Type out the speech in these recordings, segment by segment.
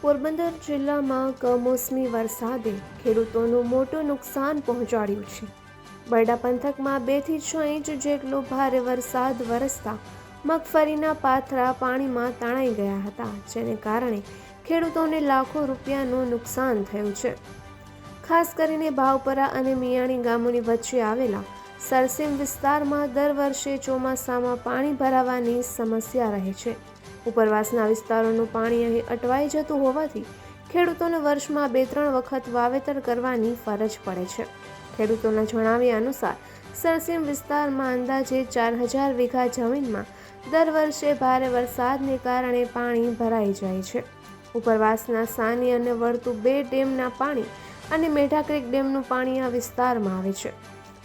પોરબંદર જિલ્લામાં કમોસમી વરસાદે ખેડૂતોનું મોટું નુકસાન પહોંચાડ્યું છે. બરડા પંથકમાં બેથી છ ઇંચ જેટલો ભારે વરસાદ વરસતા મગફળીના પાથરા પાણીમાં તણાઈ ગયા હતા, જેને કારણે ખેડૂતોને લાખો રૂપિયાનું નુકસાન થયું છે. ખાસ કરીને ભાવપરા અને મિયાણી ગામોની વચ્ચે આવેલા સરસીમ વિસ્તારમાં દર વર્ષે ચોમાસામાં પાણી ભરાવાની સમસ્યા રહે છે. ઉપરવાસના વિસ્તારોનું પાણી અહીં અટવાઈ જતું હોવાથી ખેડૂતોને વર્ષમાં બે ત્રણ વખત વાવેતર કરવાની ફરજ પડે છે. ખેડૂતોના જણાવ્યા અનુસાર, સરસીમ વિસ્તારમાં અંદાજે ચાર હજાર વીઘા જમીનમાં દર વર્ષે ભારે વરસાદને કારણે પાણી ભરાઈ જાય છે. ઉપરવાસના સાની અને વર્તુ બે ડેમના પાણી અને મેઢા ક્રીક ડેમનું પાણી આ વિસ્તારમાં આવે છે.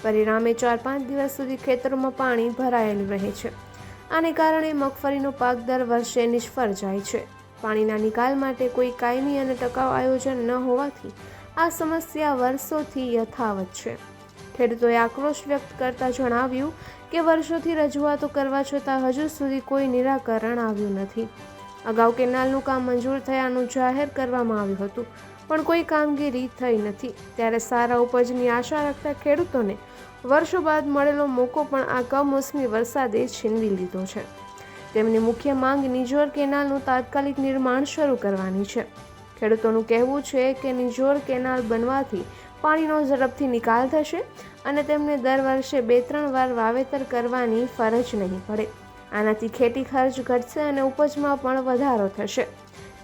પરિણામે ચાર પાંચ દિવસ સુધી ખેતરોમાં પાણી ભરાયેલું રહે છે. આને કારણે મગફળીનો પાક દર વર્ષે નિષ્ફળ જાય છે. પાણીના નિકાલ માટે કોઈ કાયમી અને ટકાઉ આયોજન ન હોવાથી આ સમસ્યા વર્ષોથી યથાવત છે. ખેડૂતોએ આક્રોશ વ્યક્ત કરતા જણાવ્યું કે વર્ષોથી રજૂઆતો કરવા છતાં હજુ સુધી કોઈ નિરાકરણ આવ્યું નથી. અગાઉ કેનાલનું કામ મંજૂર થયાનું જાહેર કરવામાં આવ્યું હતું, પણ કોઈ કામગીરી થઈ નથી. ત્યારે સારા ઉપજની આશા રાખતા ખેડૂતોને વર્ષો બાદ મળેલો મોકો પણ આ કમોસમી વરસાદે છીનવી લીધો છે. તેમની મુખ્ય માંગ નિજોર કેનાલનું તાત્કાલિક નિર્માણ શરૂ કરવાની છે. ખેડૂતોનું કહેવું છે કે નિજોર કેનાલ બનવાથી પાણીનો ઝડપથી નિકાલ થશે અને તેમને દર વર્ષે બે ત્રણ વાર વાવેતર કરવાની ફરજ નહીં પડે. આનાથી ખેતી ખર્ચ ઘટશે અને ઉપજમાં પણ વધારો થશે.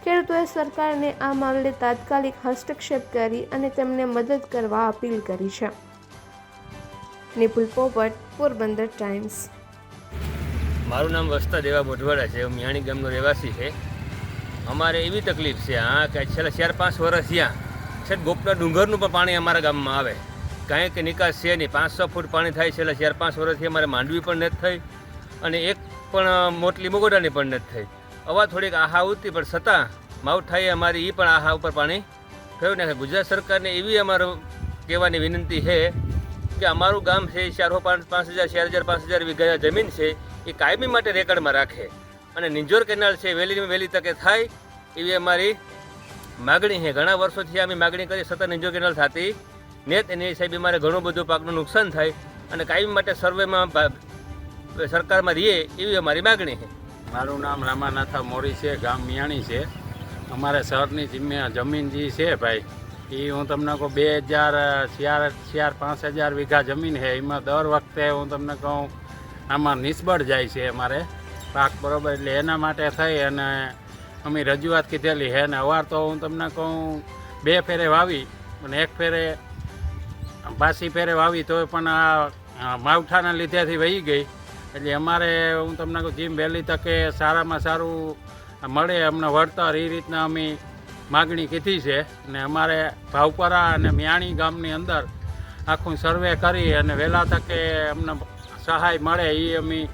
ખેડૂતોએ સરકારને આ મામલે તાત્કાલિક હસ્તક્ષેપ કરી અને તેમને મદદ કરવા અપીલ કરી છે. નિપુલ પોપટ પોરબંદર ટાઈમ્સ મારું નામ વસ્તા દેવા બોઢવાડા છે. હું મિયાણી ગામનો રહેવાસી છે. અમારે એવી તકલીફ છે, હા, કે છેલ્લા ચાર પાંચ વર્ષ ત્યાં છેક ગોપના ડુંગરનું પણ પાણી અમારા ગામમાં આવે. કાંઈ કે નિકાસ છે નહીં. પાંચસો ફૂટ પાણી થાય છેલ્લા ચાર પાંચ વર્ષથી અમારે માંડવી પણ નથી થઈ અને એક પણ મોટલી મોગોડાની પણ નથી થઈ. અવા થોડીક આહા ઉતરી પણ છતાં માવઠાએ અમારી એ પણ આહા ઉપર પાણી થયું નાખે. ગુજરાત સરકારને એવી અમારું કહેવાની વિનંતી છે કે અમારું ગામ છે ચારસો ચારો પાંચ પાંચ હજાર ચાર હજાર, પાંચ હજાર વીઘા જમીન છે, એ કાયમી માટે રેકર્ડમાં રાખે. અને નિંજોર કેનાલ છે વહેલીમાં વહેલી તકે થાય, એવી અમારી માગણી છે. ઘણા વર્ષોથી અમે માગણી કરી સતત નિંજોર કેનાલ થતી નેત એની સાહેબ અમારે ઘણું બધું પાકનું નુકસાન થાય. અને કાયમી માટે સર્વેમાં સરકારમાં રહીએ, એવી અમારી માગણી છે. મારું નામ રામાનાથા મોરી છે, ગામ મિયાણી છે. અમારે શહેરની જમીન જે છે ભાઈ એ હું તમને કહું, બે હજાર ચાર ચાર પાંચ હજાર વીઘા જમીન છે. એમાં દર વખતે હું તમને કહું, આમાં નિષ્બળ જાય છે અમારે પાક, બરોબર? એટલે એના માટે થઈ અને અમે રજૂઆત કીધેલી છે. અને અવાર તો હું તમને કહું, બે ફેરે વાવી અને એક ફેરે પાછી ફેરે વાવી, તોય પણ આ માવઠાના લીધેથી વહી ગઈ. એટલે અમારે, હું તમને કહું, જેમ વહેલી તકે સારામાં સારું મળે, અમને વળતર એ રીતના અમે માગણી કીધી છે અને અમારે ભાવપરા અને મ્યાણી ગામની અંદર આખું સર્વે કરી અને વહેલા તકે અમને સહાય મળે એ અમે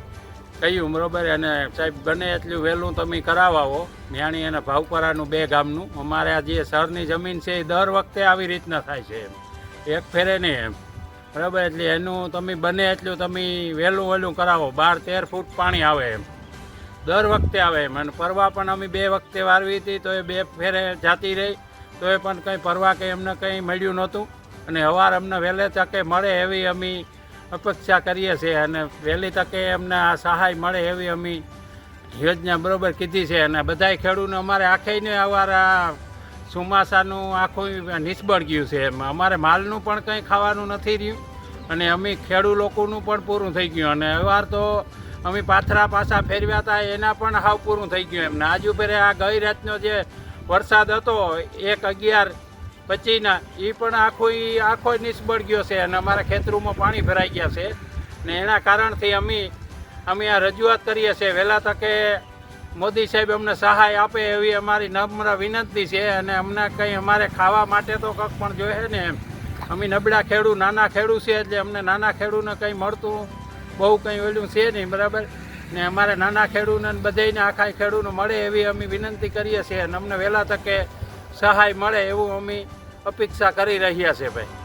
કહ્યું, બરાબર? અને સાહેબ, બને એટલું વહેલું તમે કરાવો મ્યાણી અને ભાવપરાનું બે ગામનું. અમારે આ જે સરની જમીન છે એ દર વખતે આવી રીતના થાય છે એમ. એક ફેરે નહીં એમ. બરાબર? એટલે એનું તમે બને એટલું તમે વહેલું વહેલું કરાવો. બાર તેર ફૂટ પાણી આવે એમ. દર વખતે આવે એમ. અને પરવા પણ અમે બે વખતે વારવી હતી, તો એ બે ફેરે જાતી રહી. તો એ પણ કંઈ પરવા કંઈ અમને કંઈ મળ્યું નહોતું. અને અવાર અમને વહેલે તકે મળે એવી અમે અપેક્ષા કરીએ છીએ. અને વહેલી તકે અમને આ સહાય મળે એવી અમે યોજના બરાબર કીધી છે. અને બધાય ખેડૂતને અમારે આખેયને અવાર આ ચોમાસાનું આખું નિષ્બળ ગયું છે એમ. અમારે માલનું પણ કંઈ ખાવાનું નથી રહ્યું. અને અમે ખેડૂત લોકોનું પણ પૂરું થઈ ગયું. અને અવાર તો અમે પાથરા પાછા ફેરવ્યા હતા એના પણ હાવ પૂરું થઈ ગયું એમ ને આજુ ફેરે આ ગઈ રાતનો જે વરસાદ હતો, એક અગિયાર પચીના એ પણ આખો એ આખો નિષ્બળ ગયો છે અને અમારા ખેતરોમાં પાણી ભરાઈ ગયા છે. ને એના કારણથી અમે અમે આ રજૂઆત કરીએ છીએ. વહેલા તકે મોદી સાહેબ અમને સહાય આપે એવી અમારી નમ્ર વિનંતી છે અને અમને કંઈ અમારે ખાવા માટે તો કંઈક પણ જોઈએ ને એમ. અમે નબળા ખેડૂત, નાના ખેડૂ છે એટલે અમને નાના ખેડૂને કંઈ મળતું બહુ કંઈ ઓલું છે નહીં, બરાબર? ને અમારે નાના ખેડૂતને ને બધાયને આખા ખેડૂતને મળે એવી અમે વિનંતી કરીએ છીએ અને અમને વહેલા તકે સહાય મળે એવું અમે અપેક્ષા કરી રહ્યા છે ભાઈ.